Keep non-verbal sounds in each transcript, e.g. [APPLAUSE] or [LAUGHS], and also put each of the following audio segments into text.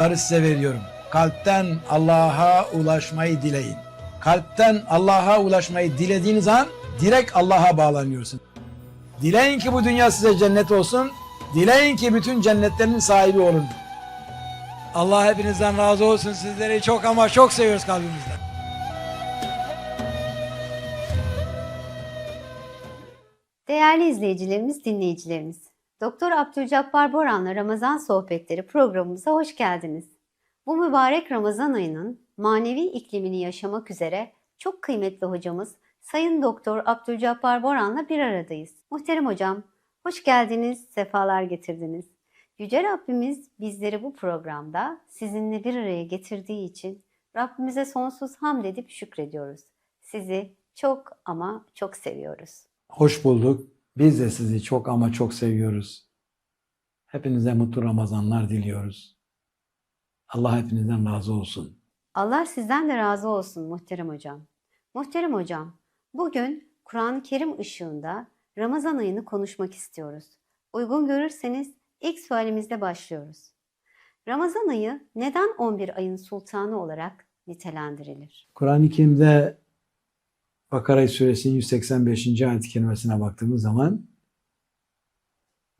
Bunları size veriyorum. Kalpten Allah'a ulaşmayı dileyin. Kalpten Allah'a ulaşmayı dilediğiniz an direkt Allah'a bağlanıyorsun. Dileyin ki bu dünya size cennet olsun. Dileyin ki bütün cennetlerin sahibi olun. Allah hepinizden razı olsun. Sizleri çok ama çok seviyoruz kalbimizden. Değerli izleyicilerimiz, dinleyicilerimiz. Doktor Abdülcabbar Boran'la Ramazan Sohbetleri programımıza hoş geldiniz. Bu mübarek Ramazan ayının manevi iklimini yaşamak üzere çok kıymetli hocamız Sayın Doktor Abdülcabbar Boran'la bir aradayız. Muhterem hocam, hoş geldiniz, sefalar getirdiniz. Yüce Rabbimiz bizleri bu programda sizinle bir araya getirdiği için Rabbimize sonsuz hamd edip şükrediyoruz. Sizi çok ama çok seviyoruz. Hoş bulduk. Biz de sizi çok ama çok seviyoruz. Hepinize mutlu Ramazanlar diliyoruz. Allah hepinizden razı olsun. Allah sizden de razı olsun muhterem hocam. Muhterem hocam, bugün Kur'an-ı Kerim ışığında Ramazan ayını konuşmak istiyoruz. Uygun görürseniz ilk sualimizle başlıyoruz. Ramazan ayı neden 11 ayın sultanı olarak nitelendirilir? Kur'an-ı Kerim'de Bakara suresinin 185. ayet-i kerimesine baktığımız zaman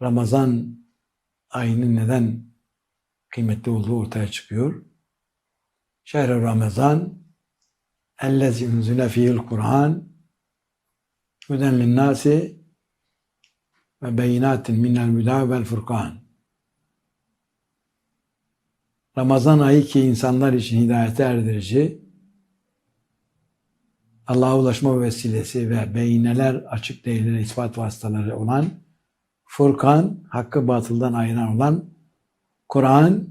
Ramazan ayının neden kıymetli olduğu ortaya çıkıyor. Şehr-i Ramazan ellezî unzile fihil Kur'an huden linnâsi ve beyinatin minel müdâ vel furkan. Ramazan ayı ki insanlar için hidayete erdirici, Allah'a ulaşma vesilesi ve beyineler açık deliller ispat vasıtaları olan Furkan, hakkı batıldan ayıran olan Kur'an,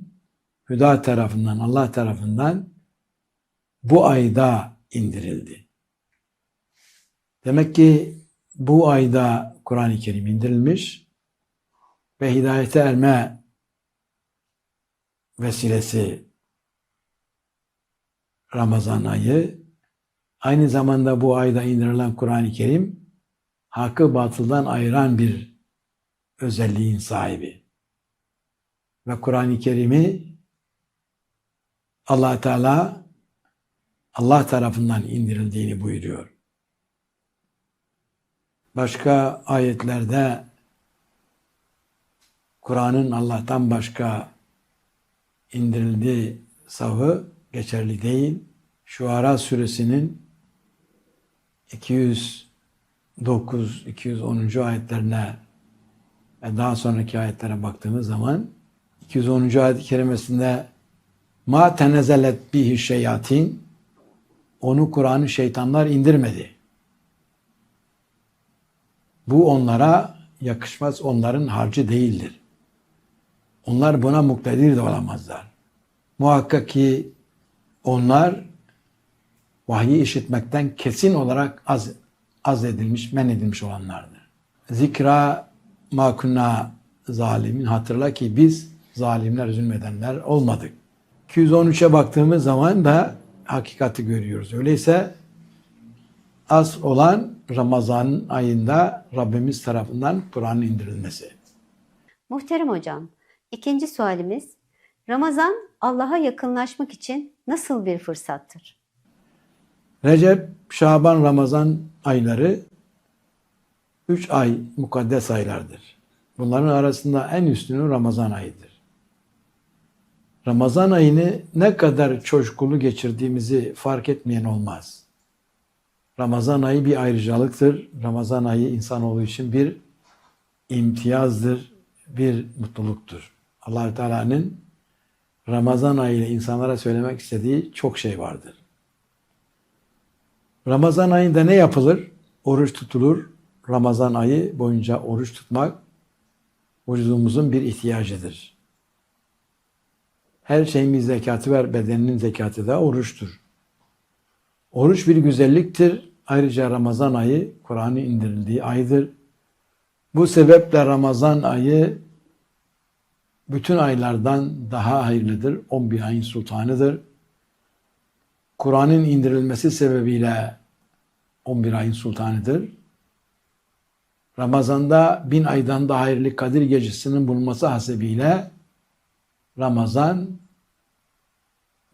Hüda tarafından, Allah tarafından bu ayda indirildi. Demek ki bu ayda Kur'an-ı Kerim indirilmiş ve hidayete erme vesilesi Ramazan ayı Aynı zamanda bu ayda indirilen Kur'an-ı Kerim hakkı batıldan ayıran bir özelliğin sahibi. Ve Kur'an-ı Kerim'i allah Teala Allah tarafından indirildiğini buyuruyor. Başka ayetlerde Kur'an'ın Allah'tan başka indirildiği savı geçerli değil. Şuara suresinin 209, 210. ayetlerine ve daha sonraki ayetlere baktığımız zaman 210. ayet-i kerimesinde ma tenezelet bihi şeyatin onu Kur'an'ı şeytanlar indirmedi. Bu onlara yakışmaz, onların harcı değildir. Onlar buna muktedir de olamazlar. Muhakkak ki onlar vahyi işitmekten kesin olarak az, az edilmiş, men edilmiş olanlardır. Zikra makuna zalimin hatırla ki biz zalimler, zulmedenler olmadık. 213'e baktığımız zaman da hakikati görüyoruz. Öyleyse az olan Ramazan ayında Rabbimiz tarafından Kur'an'ın indirilmesi. Muhterem hocam, ikinci sualimiz Ramazan Allah'a yakınlaşmak için nasıl bir fırsattır? Recep, Şaban, Ramazan ayları üç ay mukaddes aylardır. Bunların arasında en üstünü Ramazan ayıdır. Ramazan ayını ne kadar coşkulu geçirdiğimizi fark etmeyen olmaz. Ramazan ayı bir ayrıcalıktır. Ramazan ayı insanoğlu için bir imtiyazdır, bir mutluluktur. allah Teala'nın Ramazan ayı ile insanlara söylemek istediği çok şey vardır. Ramazan ayında ne yapılır? Oruç tutulur. Ramazan ayı boyunca oruç tutmak vücudumuzun bir ihtiyacıdır. Her şeyimiz zekatı ver, bedeninin zekatı da oruçtur. Oruç bir güzelliktir. Ayrıca Ramazan ayı Kur'an'ın indirildiği aydır. Bu sebeple Ramazan ayı bütün aylardan daha hayırlıdır. 11 ayın sultanıdır. Kur'an'ın indirilmesi sebebiyle 11 ayın sultanıdır. Ramazan'da bin aydan daha hayırlı Kadir gecesinin bulunması hasebiyle Ramazan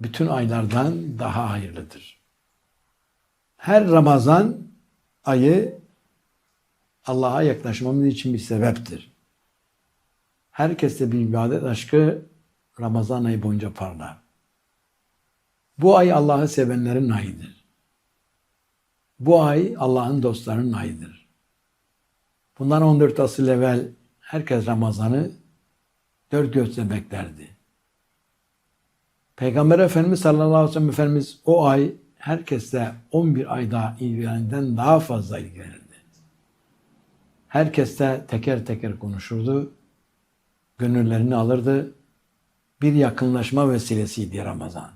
bütün aylardan daha hayırlıdır. Her Ramazan ayı Allah'a yaklaşmamız için bir sebeptir. Herkeste bir ibadet aşkı Ramazan ayı boyunca parlar. Bu ay Allah'ı sevenlerin ayıdır. Bu ay Allah'ın dostlarının ayıdır. Bundan 14 asıl evvel herkes Ramazan'ı dört gözle beklerdi. Peygamber Efendimiz sallallahu aleyhi ve sellem Efendimiz o ay herkesle 11 ayda ilgilenen daha fazla ilgilenirdi. Herkesle teker teker konuşurdu. Gönüllerini alırdı. Bir yakınlaşma vesilesiydi Ramazan.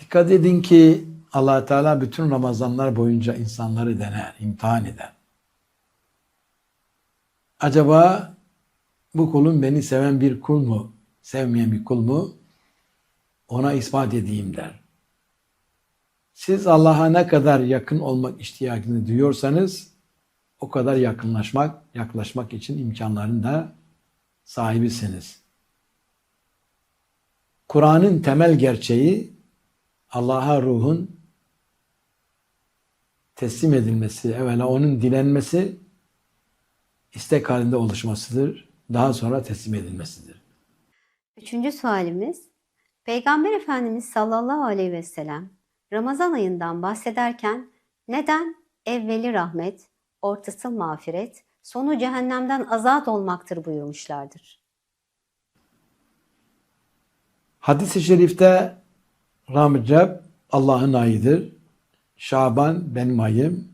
Dikkat edin ki allah Teala bütün Ramazanlar boyunca insanları dener, imtihan eder. Acaba bu kulun beni seven bir kul mu, sevmeyen bir kul mu? Ona ispat edeyim der. Siz Allah'a ne kadar yakın olmak ihtiyacını duyuyorsanız o kadar yakınlaşmak, yaklaşmak için imkanların da sahibisiniz. Kur'an'ın temel gerçeği Allah'a ruhun teslim edilmesi, evvela onun dilenmesi, istek halinde oluşmasıdır. Daha sonra teslim edilmesidir. Üçüncü sualimiz, Peygamber Efendimiz sallallahu aleyhi ve sellem Ramazan ayından bahsederken neden evveli rahmet, ortası mağfiret, sonu cehennemden azat olmaktır buyurmuşlardır. Hadis-i şerifte Ramazan Allah'ın ayıdır. Şaban benim ayım.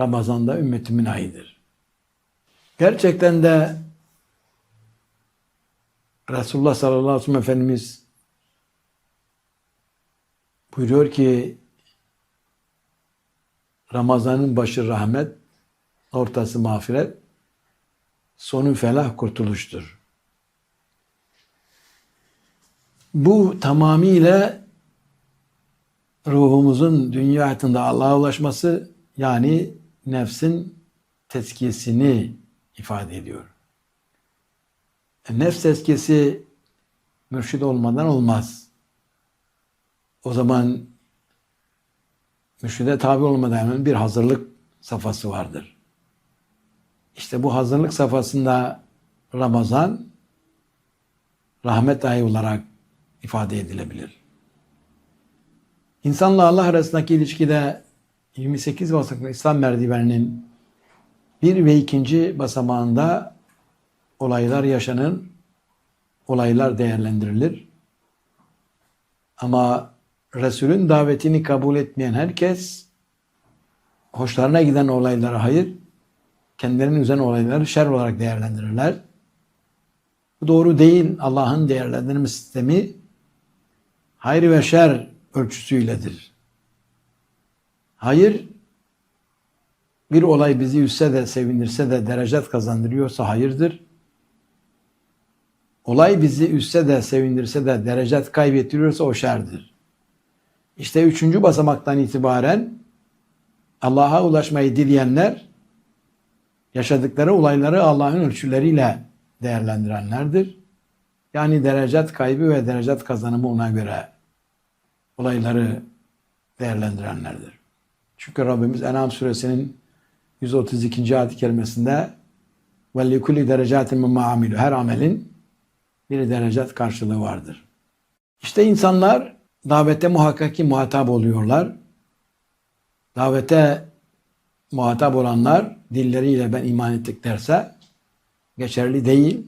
Ramazan'da ümmetimin ayıdır. Gerçekten de Resulullah sallallahu aleyhi ve sellem Efendimiz buyuruyor ki Ramazan'ın başı rahmet, ortası mağfiret, sonu felah kurtuluştur. Bu tamamıyla ruhumuzun dünya hayatında Allah'a ulaşması yani nefsin tezkiyesini ifade ediyor. E, Nefs tezkiyesi mürşid olmadan olmaz. O zaman mürşide tabi olmadan bir hazırlık safhası vardır. İşte bu hazırlık safhasında Ramazan rahmet ayı olarak ifade edilebilir. İnsanla Allah arasındaki ilişkide 28 basamaklı İslam merdiveninin bir ve ikinci basamağında olaylar yaşanır, olaylar değerlendirilir. Ama Resul'ün davetini kabul etmeyen herkes hoşlarına giden olaylara hayır, kendilerinin üzerine olayları şer olarak değerlendirirler. Bu doğru değil. Allah'ın değerlendirme sistemi hayır ve şer ölçüsüyledir. Hayır bir olay bizi üstse de sevindirse de derecet kazandırıyorsa hayırdır. Olay bizi üstse de sevindirse de derecet kaybettiriyorsa o şerdir. İşte üçüncü basamaktan itibaren Allah'a ulaşmayı dileyenler yaşadıkları olayları Allah'ın ölçüleriyle değerlendirenlerdir. Yani derecet kaybı ve derecet kazanımı ona göre olayları değerlendirenlerdir. Çünkü Rabbimiz En'am suresinin 132. ayet-i kerimesinde وَلِكُلِّ دَرَجَاتٍ مِمَّا عَمِلُ Her amelin bir derecet karşılığı vardır. İşte insanlar davete muhakkak ki muhatap oluyorlar. Davete muhatap olanlar dilleriyle ben iman ettik derse geçerli değil.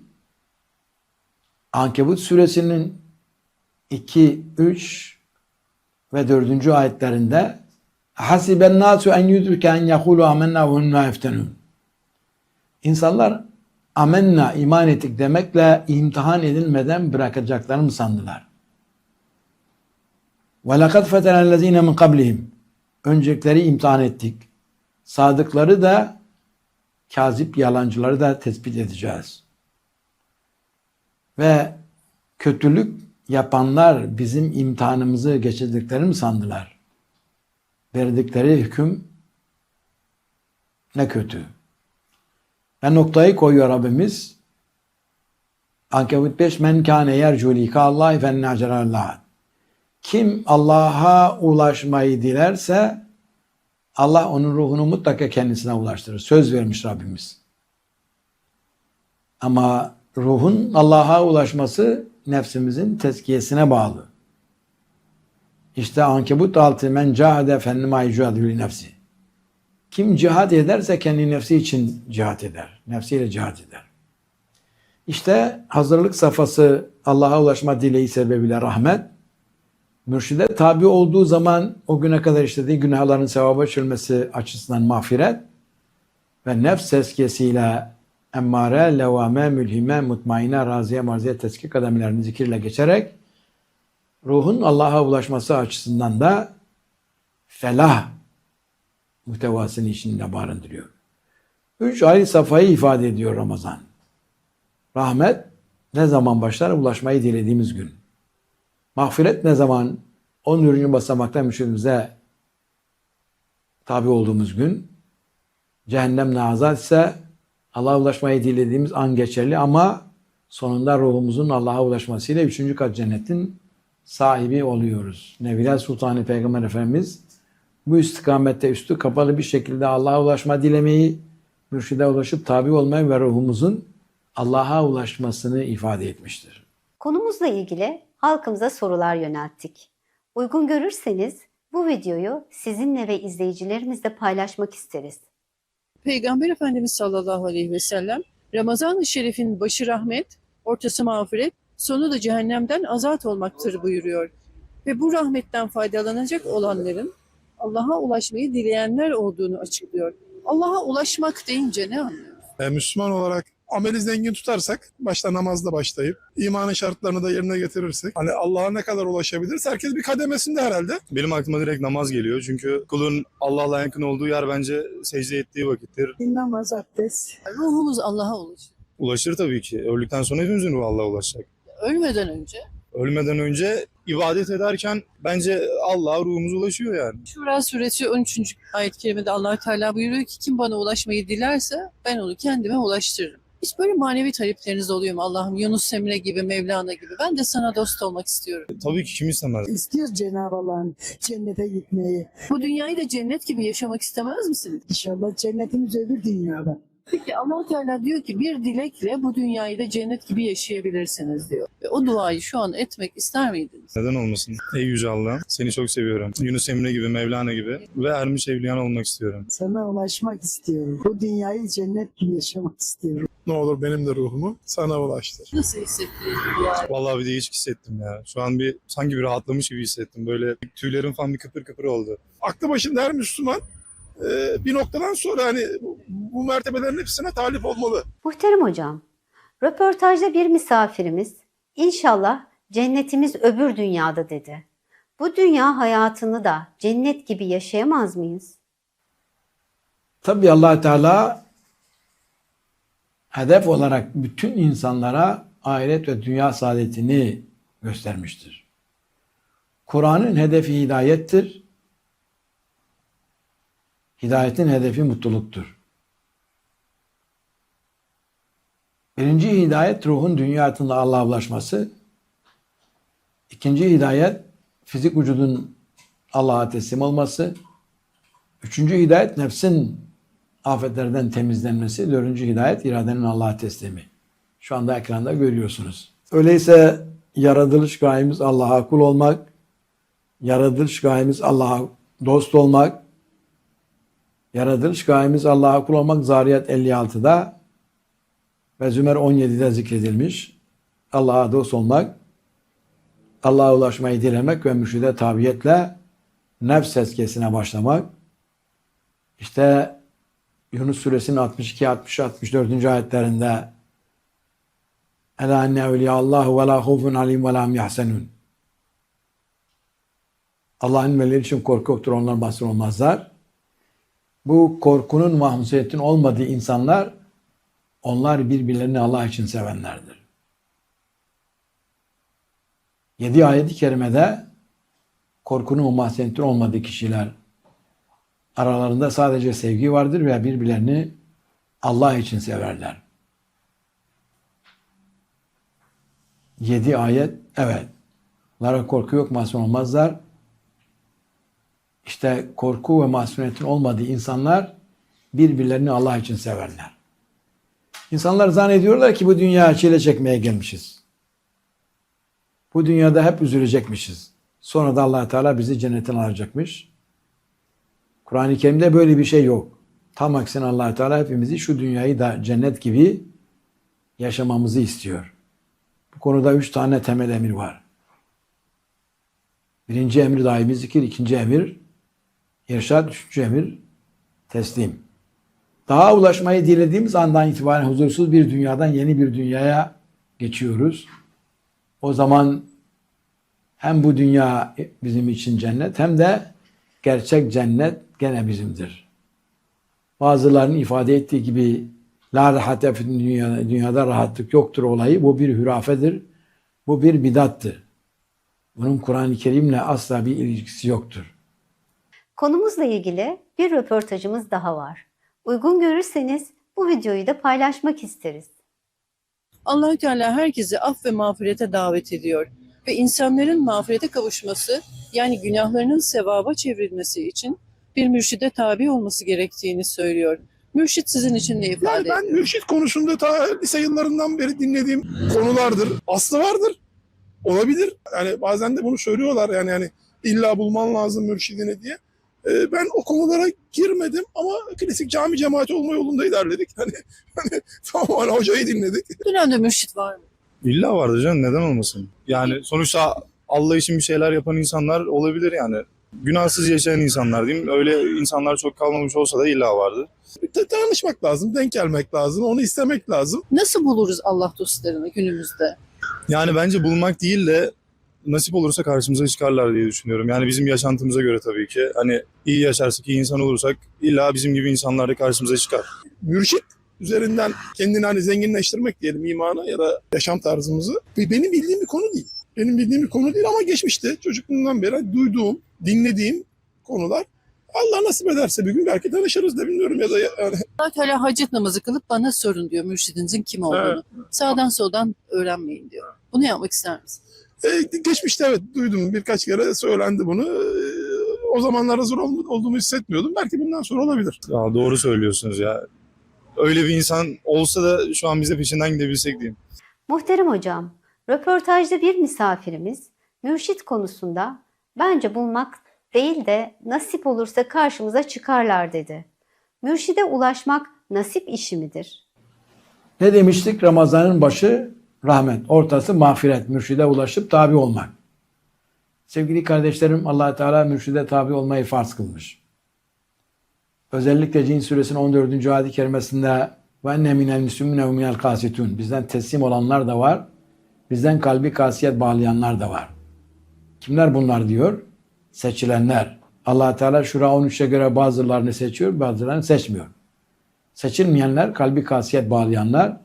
Ankebut suresinin 2, 3 ve 4. ayetlerinde hasiben nasu en yudrike en yekulu amennâ ve hum la. İnsanlar amenna iman ettik demekle imtihan edilmeden bırakacaklarını mı sandılar? Ve lekad fetenellezîne min kablihim. Öncekileri imtihan ettik. Sadıkları da kazip yalancıları da tespit edeceğiz. Ve kötülük yapanlar bizim imtihanımızı geçirdiklerini mi sandılar? Verdikleri hüküm ne kötü. Ve noktayı koyuyor Rabbimiz. Ankebut 5 men kâne yercu likâllâhi fennâcerallâh. Kim Allah'a ulaşmayı dilerse Allah onun ruhunu mutlaka kendisine ulaştırır. Söz vermiş Rabbimiz. Ama ruhun Allah'a ulaşması nefsimizin tezkiyesine bağlı. İşte Ankebut 6 men cahade fennema yucadülü nefsi. Kim cihat ederse kendi nefsi için cihat eder. Nefsiyle cihat eder. İşte hazırlık safhası Allah'a ulaşma dileği sebebiyle rahmet, mürşide tabi olduğu zaman o güne kadar işlediği günahların sevaba çölmesi açısından mağfiret ve nefs tezkiyesiyle emmare, levame, mülhime, mutmaine, raziye, marziye tezki kademelerini zikirle geçerek ruhun Allah'a ulaşması açısından da felah muhtevasını içinde barındırıyor. Üç ayrı safhayı ifade ediyor Ramazan. Rahmet ne zaman başlar? Ulaşmayı dilediğimiz gün. Mağfiret ne zaman? 14. basamakta müşrimize tabi olduğumuz gün. Cehennem nazat ise Allah'a ulaşmayı dilediğimiz an geçerli ama sonunda ruhumuzun Allah'a ulaşmasıyla 3. kat cennetin sahibi oluyoruz. Nebiler Sultanı Peygamber Efendimiz bu istikamette üstü kapalı bir şekilde Allah'a ulaşma dilemeyi, mürşide ulaşıp tabi olmayı ve ruhumuzun Allah'a ulaşmasını ifade etmiştir. Konumuzla ilgili halkımıza sorular yönelttik. Uygun görürseniz bu videoyu sizinle ve izleyicilerimizle paylaşmak isteriz. Peygamber Efendimiz sallallahu aleyhi ve sellem Ramazan-ı Şerif'in başı rahmet, ortası mağfiret, sonu da cehennemden azat olmaktır buyuruyor. Ve bu rahmetten faydalanacak olanların Allah'a ulaşmayı dileyenler olduğunu açıklıyor. Allah'a ulaşmak deyince ne anlıyoruz? E, Müslüman olarak ameli zengin tutarsak, başta namazla başlayıp, imanın şartlarını da yerine getirirsek, hani Allah'a ne kadar ulaşabiliriz? Herkes bir kademesinde herhalde. Benim aklıma direkt namaz geliyor. Çünkü kulun Allah'la yakın olduğu yer bence secde ettiği vakittir. Namaz, abdest. Ruhumuz Allah'a ulaşır. Ulaşır tabii ki. Öldükten sonra hepimizin ruhu Allah'a ulaşacak. Ölmeden önce Ölmeden önce ibadet ederken bence Allah'a ruhumuz ulaşıyor yani. Şura suresi 13. ayet-i kerimede allah Teala buyuruyor ki kim bana ulaşmayı dilerse ben onu kendime ulaştırırım. Hiç böyle manevi talepleriniz oluyor mu Allah'ım? Yunus Emre gibi, Mevlana gibi. Ben de sana dost olmak istiyorum. Tabii ki kim istemez. İstiyoruz Cenab-ı Allah'ın cennete gitmeyi. Bu dünyayı da cennet gibi yaşamak istemez misiniz? İnşallah cennetimiz öbür dünyada. Peki allah Teala diyor ki bir dilekle bu dünyayı da cennet gibi yaşayabilirsiniz diyor. Ve o duayı şu an etmek ister miydiniz? Neden olmasın? Ey Yüce Allah, seni çok seviyorum. Yunus Emre gibi, Mevlana gibi ve Ermiş Evliyan olmak istiyorum. Sana ulaşmak istiyorum. Bu dünyayı cennet gibi yaşamak istiyorum. Ne olur benim de ruhumu sana ulaştır. Nasıl duayı? Vallahi bir değişik hissettim ya. Şu an bir sanki bir rahatlamış gibi hissettim. Böyle tüylerim falan bir kıpır kıpır oldu. Aklı başında her Müslüman e, bir noktadan sonra hani bu, mertebelerin hepsine talip olmalı. Muhterem hocam, röportajda bir misafirimiz inşallah cennetimiz öbür dünyada dedi. Bu dünya hayatını da cennet gibi yaşayamaz mıyız? Tabi allah Teala hedef olarak bütün insanlara ahiret ve dünya saadetini göstermiştir. Kur'an'ın hedefi hidayettir. Hidayetin hedefi mutluluktur. Birinci hidayet ruhun dünya hayatında Allah'a ulaşması. İkinci hidayet fizik vücudun Allah'a teslim olması. Üçüncü hidayet nefsin afetlerden temizlenmesi. Dördüncü hidayet iradenin Allah'a teslimi. Şu anda ekranda görüyorsunuz. Öyleyse yaratılış gayemiz Allah'a kul olmak, yaratılış gayemiz Allah'a dost olmak, yaratılış gayemiz Allah'a kul olmak Zariyat 56'da ve Zümer 17'de zikredilmiş. Allah'a dost olmak, Allah'a ulaşmayı dilemek ve mürşide tabiyetle nefs tezkiyesine başlamak. İşte Yunus suresinin 62, 60, 64. ayetlerinde Ela enne evliyallahu ve la khufun alim ve la yahsenun. Allah'ın velileri için korku yoktur, onlar mahzun olmazlar. Bu korkunun mahmusiyetin olmadığı insanlar, onlar birbirlerini Allah için sevenlerdir. Yedi ayet-i kerimede korkunun mahzuniyetin olmadığı kişiler aralarında sadece sevgi vardır ve birbirlerini Allah için severler. Yedi ayet. Evet. Lara korku yok masum olmazlar. İşte korku ve masumiyetin olmadığı insanlar birbirlerini Allah için severler. İnsanlar zannediyorlar ki bu dünya çile çekmeye gelmişiz. Bu dünyada hep üzülecekmişiz. Sonra da allah Teala bizi cennetten alacakmış. Kur'an-ı Kerim'de böyle bir şey yok. Tam aksine allah Teala hepimizi şu dünyayı da cennet gibi yaşamamızı istiyor. Bu konuda üç tane temel emir var. Birinci emir daimi zikir, ikinci emir irşad, üçüncü emir teslim. Daha ulaşmayı dilediğimiz andan itibaren huzursuz bir dünyadan yeni bir dünyaya geçiyoruz. O zaman hem bu dünya bizim için cennet hem de gerçek cennet gene bizimdir. Bazılarının ifade ettiği gibi la rahate fid dünya, dünyada rahatlık yoktur olayı. Bu bir hürafedir. Bu bir bidattır. Bunun Kur'an-ı Kerim'le asla bir ilgisi yoktur. Konumuzla ilgili bir röportajımız daha var. Uygun görürseniz bu videoyu da paylaşmak isteriz. Allahü Teala herkesi af ve mağfirete davet ediyor ve insanların mağfirete kavuşması yani günahlarının sevaba çevrilmesi için bir mürşide tabi olması gerektiğini söylüyor. Mürşit sizin için ne Yani ifade ben ediyor? mürşit konusunda ta lise yıllarından beri dinlediğim konulardır. Aslı vardır. Olabilir. Yani bazen de bunu söylüyorlar yani yani illa bulman lazım mürşidini diye. Ee, ben o konulara girmedim ama klasik cami cemaati olma yolunda ilerledik. [LAUGHS] Hani, hani tamam hani hocayı dinledik. Dönemde mürşit var mı? İlla vardı canım neden olmasın? Yani sonuçta Allah için bir şeyler yapan insanlar olabilir yani. Günahsız yaşayan insanlar diyeyim. Öyle insanlar çok kalmamış olsa da illa vardı. Ta- Tanışmak lazım, denk gelmek lazım, onu istemek lazım. Nasıl buluruz Allah dostlarını günümüzde? Yani bence bulmak değil de nasip olursa karşımıza çıkarlar diye düşünüyorum. Yani bizim yaşantımıza göre tabii ki. Hani iyi yaşarsak, iyi insan olursak illa bizim gibi insanlar da karşımıza çıkar. Mürşit üzerinden kendini hani zenginleştirmek diyelim imanı ya da yaşam tarzımızı. Ve Benim bildiğim bir konu değil. Benim bildiğim bir konu değil ama geçmişte çocukluğumdan beri duyduğum, dinlediğim konular. Allah nasip ederse bir gün belki tanışırız da bilmiyorum ya da yani Allah Teala hacet namazı kılıp bana sorun diyor mürşidinizin kim olduğunu. Sağdan soldan öğrenmeyin diyor. Bunu yapmak ister misin? E, geçmişte evet duydum birkaç kere söylendi bunu. E, o zamanlar hazır ol- olduğumu hissetmiyordum. Belki bundan sonra olabilir. Ya doğru söylüyorsunuz ya. Öyle bir insan olsa da şu an bize peşinden gidebilsek diyeyim. Muhterem hocam, röportajda bir misafirimiz mürşit konusunda bence bulmak değil de nasip olursa karşımıza çıkarlar dedi. Mürşide ulaşmak nasip işi midir? Ne demiştik? Ramazanın başı rahmet, ortası mağfiret, mürşide ulaşıp tabi olmak. Sevgili kardeşlerim allah Teala mürşide tabi olmayı farz kılmış. Özellikle Cin suresinin 14. ayet-i kerimesinde ve enne minel müslümine ve. Bizden teslim olanlar da var. Bizden kalbi kasiyet bağlayanlar da var. Kimler bunlar diyor? Seçilenler. allah Teala Şura 13'e göre bazılarını seçiyor, bazılarını seçmiyor. Seçilmeyenler kalbi kasiyet bağlayanlar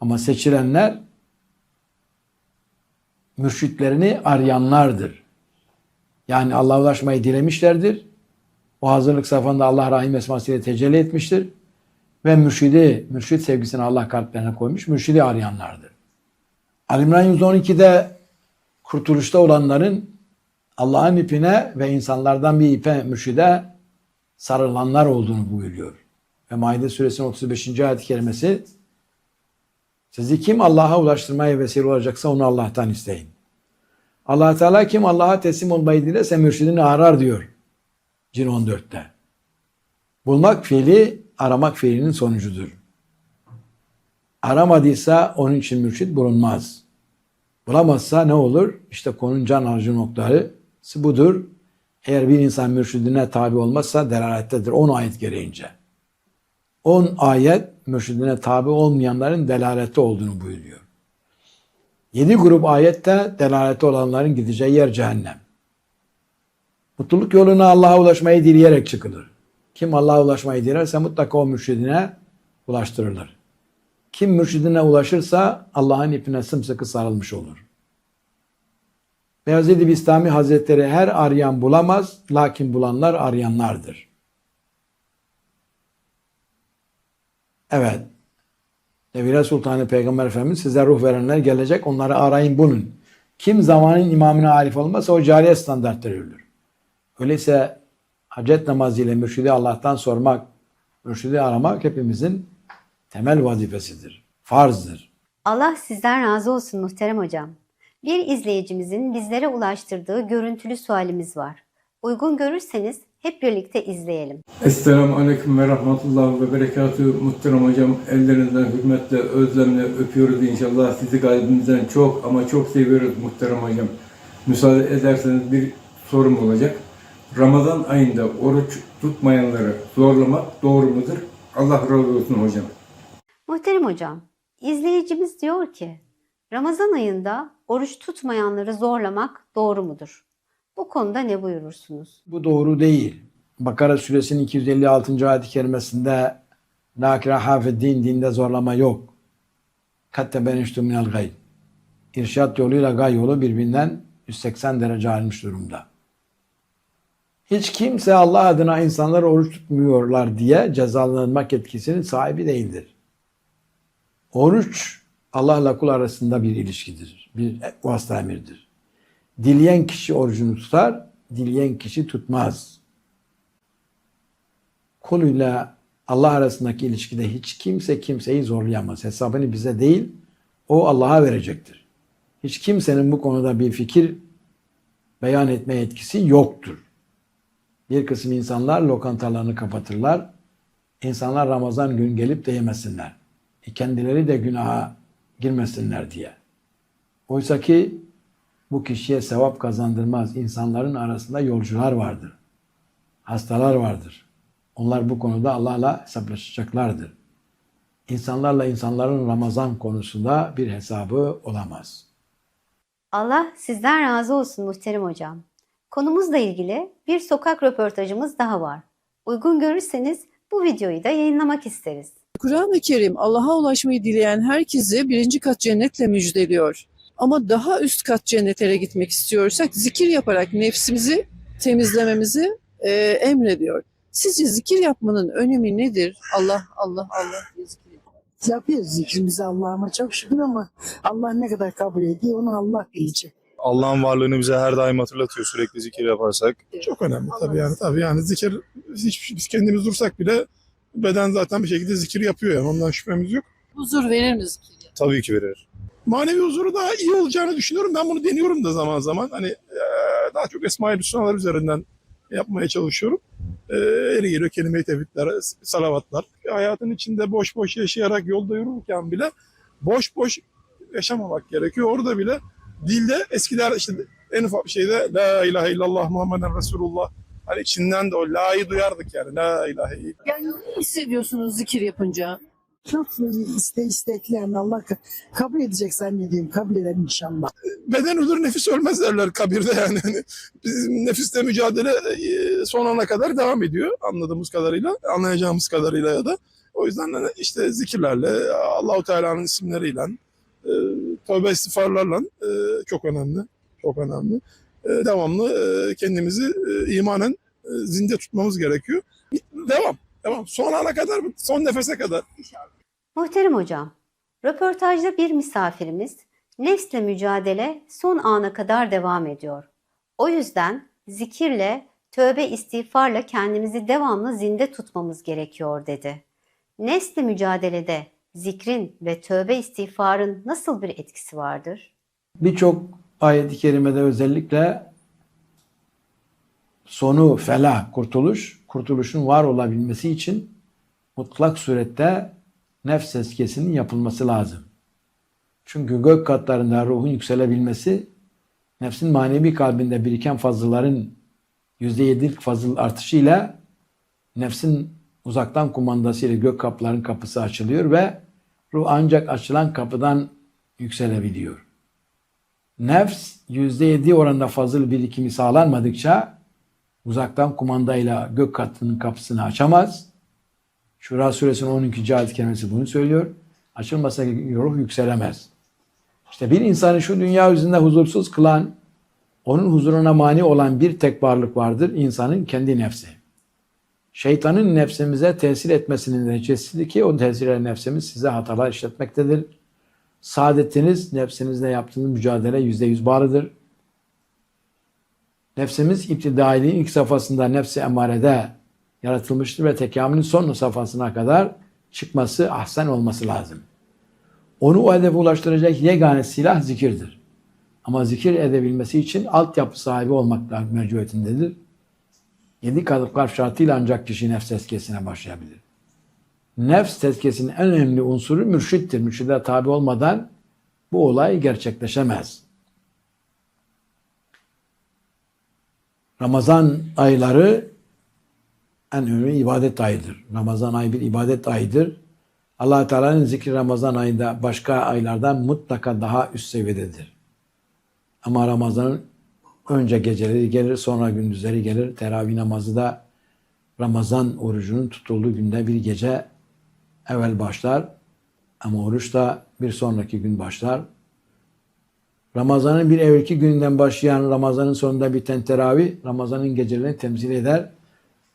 ama seçilenler mürşitlerini arayanlardır. Yani Allah'a ulaşmayı dilemişlerdir. O hazırlık safhanda Allah rahim esmasıyla tecelli etmiştir. Ve mürşidi, mürşit sevgisini Allah kalplerine koymuş. Mürşidi arayanlardır. Alimran 112'de kurtuluşta olanların Allah'ın ipine ve insanlardan bir ipe mürşide sarılanlar olduğunu buyuruyor. Ve Maide suresinin 35. ayet-i kerimesi sizi kim Allah'a ulaştırmaya vesile olacaksa onu Allah'tan isteyin. allah Teala kim Allah'a teslim olmayı dilerse mürşidini arar diyor. Cin 14'te. Bulmak fiili aramak fiilinin sonucudur. Aramadıysa onun için mürşid bulunmaz. Bulamazsa ne olur? İşte konun can alıcı noktaları budur. Eğer bir insan mürşidine tabi olmazsa delalettedir. 10 ayet gereğince. 10 ayet mürşidine tabi olmayanların delalette olduğunu buyuruyor. 7 grup ayette delalette olanların gideceği yer cehennem. Mutluluk yoluna Allah'a ulaşmayı dileyerek çıkılır. Kim Allah'a ulaşmayı dilerse mutlaka o mürşidine ulaştırılır. Kim mürşidine ulaşırsa Allah'ın ipine sımsıkı sarılmış olur. Beyazid-i Bistami Hazretleri her arayan bulamaz, lakin bulanlar arayanlardır. Evet. Nevire Sultanı Peygamber Efendimiz size ruh verenler gelecek onları arayın bulun. Kim zamanın imamına arif olmazsa o cariye standartları ölür. Öyleyse hacet namazıyla mürşidi Allah'tan sormak, mürşidi aramak hepimizin temel vazifesidir. Farzdır. Allah sizden razı olsun muhterem hocam. Bir izleyicimizin bizlere ulaştırdığı görüntülü sualimiz var. Uygun görürseniz hep birlikte izleyelim. Esselamu Aleyküm ve Rahmetullah ve Berekatuhu. Muhterem hocam ellerinizden hürmetle, özlemle öpüyoruz inşallah. Sizi kalbimizden çok ama çok seviyoruz muhterem hocam. Müsaade ederseniz bir sorum olacak. Ramazan ayında oruç tutmayanları zorlamak doğru mudur? Allah razı olsun hocam. Muhterem hocam, izleyicimiz diyor ki, Ramazan ayında oruç tutmayanları zorlamak doğru mudur? Bu konuda ne buyurursunuz? Bu doğru değil. Bakara suresinin 256. ayet-i kerimesinde La ikraha din dinde zorlama yok. Katte beniştu minel gay. İrşat yoluyla gay yolu birbirinden 180 derece ayrılmış durumda. Hiç kimse Allah adına insanlar oruç tutmuyorlar diye cezalandırmak etkisinin sahibi değildir. Oruç Allah'la kul arasında bir ilişkidir. Bir vasıta emirdir. Dileyen kişi orucunu tutar, dileyen kişi tutmaz. Kuluyla Allah arasındaki ilişkide hiç kimse kimseyi zorlayamaz. Hesabını bize değil, o Allah'a verecektir. Hiç kimsenin bu konuda bir fikir beyan etme etkisi yoktur. Bir kısım insanlar lokantalarını kapatırlar. İnsanlar Ramazan gün gelip de yemesinler. Kendileri de günaha girmesinler diye. Oysa ki bu kişiye sevap kazandırmaz. İnsanların arasında yolcular vardır. Hastalar vardır. Onlar bu konuda Allah'la hesaplaşacaklardır. İnsanlarla insanların Ramazan konusunda bir hesabı olamaz. Allah sizden razı olsun muhterem hocam. Konumuzla ilgili bir sokak röportajımız daha var. Uygun görürseniz bu videoyu da yayınlamak isteriz. Kur'an-ı Kerim Allah'a ulaşmayı dileyen herkese birinci kat cennetle müjdeliyor. Ama daha üst kat cennetlere gitmek istiyorsak zikir yaparak nefsimizi temizlememizi e, emrediyor. Sizce zikir yapmanın önemi nedir? Allah, Allah, Allah diye zikir. Yapıyoruz zikrimizi Allah'ıma çok şükür ama Allah ne kadar kabul ediyor onu Allah bilecek. Allah'ın varlığını bize her daim hatırlatıyor sürekli zikir yaparsak. Çok önemli tabii yani tabii yani zikir hiç biz kendimiz dursak bile beden zaten bir şekilde zikir yapıyor yani ondan şüphemiz yok. Huzur verir mi zikir? Tabii ki verir. Manevi huzuru daha iyi olacağını düşünüyorum. Ben bunu deniyorum da zaman zaman. Hani eee, daha çok Esma-i Hüsnalar üzerinden yapmaya çalışıyorum. Eee eri geliyor kelime-i tevhidler, salavatlar. Hayatın içinde boş boş yaşayarak yolda yürürken bile boş boş yaşamamak gerekiyor. Orada bile dilde eskiler işte en ufak bir şeyde La ilahe illallah Muhammeden Resulullah hani içinden de o la'yı duyardık yani. La ilahe illallah. Yani ne hissediyorsunuz zikir yapınca? Çok iste isteklerini Allah ka- kabul edecek zannediyorum. Kabul eder inşallah. beden ölür nefis ölmez derler kabirde yani. Hani Bizim nefisle mücadele e, son ana kadar devam ediyor anladığımız kadarıyla, anlayacağımız kadarıyla ya da. O yüzden de işte zikirlerle, Allahu Teala'nın isimleriyle, e, tövbe istiğfarlarla e, çok önemli, çok önemli. E, devamlı e, kendimizi e, imanen zinde tutmamız gerekiyor. Devam, devam. Son ana kadar, son nefese kadar. Muhterem hocam, röportajda bir misafirimiz nefsle mücadele son ana kadar devam ediyor. O yüzden zikirle, tövbe istiğfarla kendimizi devamlı zinde tutmamız gerekiyor dedi. Nefsle mücadelede zikrin ve tövbe istiğfarın nasıl bir etkisi vardır? Birçok ayet-i kerimede özellikle sonu felah, kurtuluş, kurtuluşun var olabilmesi için mutlak surette nefs tezkiyesinin yapılması lazım. Çünkü gök katlarında ruhun yükselebilmesi, nefsin manevi kalbinde biriken fazılların %7'lik fazıl artışıyla nefsin uzaktan kumandasıyla gök kapıların kapısı açılıyor ve ruh ancak açılan kapıdan yükselebiliyor. Nefs %7 oranında fazıl birikimi sağlanmadıkça uzaktan kumandayla gök katının kapısını açamaz. Şura suresinin 12. ayet kelimesi bunu söylüyor. Açılmasa ruh yükselemez. İşte bir insanı şu dünya yüzünde huzursuz kılan, onun huzuruna mani olan bir tek varlık vardır. insanın kendi nefsi. Şeytanın nefsimize tesir etmesinin neticesidir ki o tesir eden nefsimiz size hatalar işletmektedir. Saadetiniz nefsinizle yaptığınız mücadele yüzde yüz bağlıdır. Nefsimiz iptidailiğin ilk safhasında nefsi emarede yaratılmıştır ve tekamülün son safhasına kadar çıkması, ahsen olması lazım. Onu o hedefe ulaştıracak yegane silah zikirdir. Ama zikir edebilmesi için altyapı sahibi olmakla mecburiyetindedir. Yedi kalıplar şartıyla ancak kişi nefs tezkiyesine başlayabilir. Nefs tezkiyesinin en önemli unsuru mürşittir. Mürşide tabi olmadan bu olay gerçekleşemez. Ramazan ayları en önemli ibadet ayıdır. Ramazan ayı bir ibadet ayıdır. allah Teala'nın zikri Ramazan ayında başka aylardan mutlaka daha üst seviyededir. Ama Ramazan'ın önce geceleri gelir, sonra gündüzleri gelir. Teravih namazı da Ramazan orucunun tutulduğu günde bir gece evvel başlar. Ama oruç da bir sonraki gün başlar. Ramazan'ın bir evvelki gününden başlayan Ramazan'ın sonunda biten teravih Ramazan'ın gecelerini temsil eder.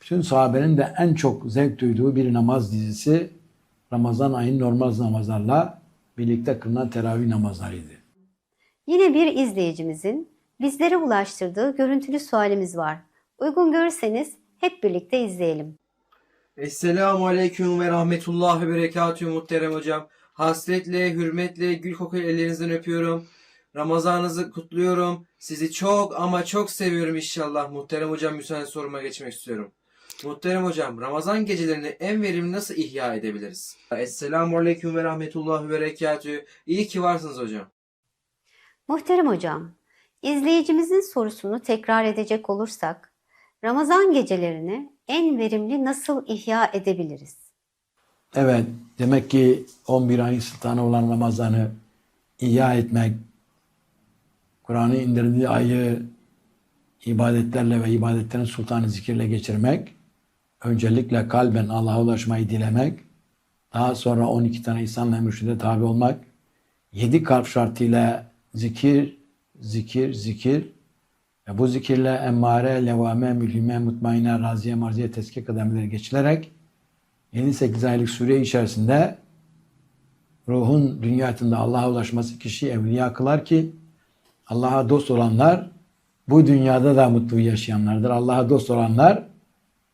Bütün sahabenin de en çok zevk duyduğu bir namaz dizisi Ramazan ayının normal namazlarla birlikte kılınan teravih namazlarıydı. Yine bir izleyicimizin bizlere ulaştırdığı görüntülü sualimiz var. Uygun görürseniz hep birlikte izleyelim. Esselamu Aleyküm ve Rahmetullah ve Berekatühü muhterem hocam. Hasretle, hürmetle, gül kokulu ellerinizden öpüyorum. Ramazanınızı kutluyorum. Sizi çok ama çok seviyorum inşallah. Muhterem hocam müsaade soruma geçmek istiyorum. Muhterem hocam, Ramazan gecelerini en verimli nasıl ihya edebiliriz? Esselamu Aleyküm ve Rahmetullah ve Berekatühü. İyi ki varsınız hocam. Muhterem hocam, izleyicimizin sorusunu tekrar edecek olursak, Ramazan gecelerini en verimli nasıl ihya edebiliriz? Evet, demek ki 11 ayın sultanı olan Ramazan'ı ihya etmek, Kur'an'ı indirdiği ayı ibadetlerle ve ibadetlerin sultanı zikirle geçirmek, öncelikle kalben Allah'a ulaşmayı dilemek, daha sonra 12 tane insanla mürşide tabi olmak, 7 kalp şartıyla zikir, zikir, zikir, ve bu zikirle emmare, levame, mülhime, mutmaine, raziye, marziye, tezkiye kademeleri geçilerek 7-8 aylık süre içerisinde ruhun dünya hayatında Allah'a ulaşması kişiyi evliya kılar ki Allah'a dost olanlar bu dünyada da mutlu yaşayanlardır. Allah'a dost olanlar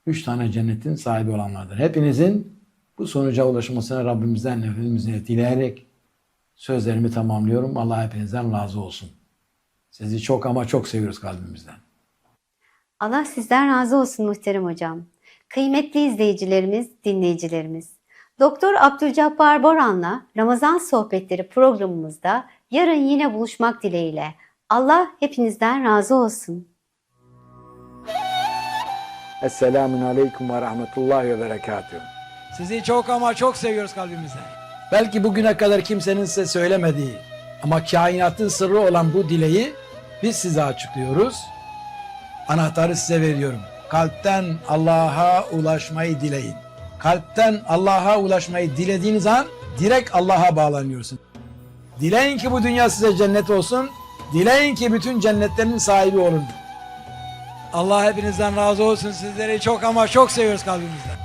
üç tane cennetin sahibi olanlardır. Hepinizin bu sonuca ulaşmasını Rabbimizden nefsimizle dileyerek sözlerimi tamamlıyorum. Allah hepinizden razı olsun. Sizi çok ama çok seviyoruz kalbimizden. Allah sizden razı olsun muhterem hocam. Kıymetli izleyicilerimiz, dinleyicilerimiz. Doktor Abdülcabbar Boran'la Ramazan Sohbetleri programımızda yarın yine buluşmak dileğiyle. Allah hepinizden razı olsun. Esselamun Aleyküm ve Rahmetullahi ve Berekatuhu. Sizi çok ama çok seviyoruz kalbimizden. Belki bugüne kadar kimsenin size söylemediği ama kainatın sırrı olan bu dileği biz size açıklıyoruz. Anahtarı size veriyorum. Kalpten Allah'a ulaşmayı dileyin. Kalpten Allah'a ulaşmayı dilediğiniz an direkt Allah'a bağlanıyorsun. Dileyin ki bu dünya size cennet olsun. Dileyin ki bütün cennetlerin sahibi olun. Allah hepinizden razı olsun. Sizleri çok ama çok seviyoruz kalbimizden.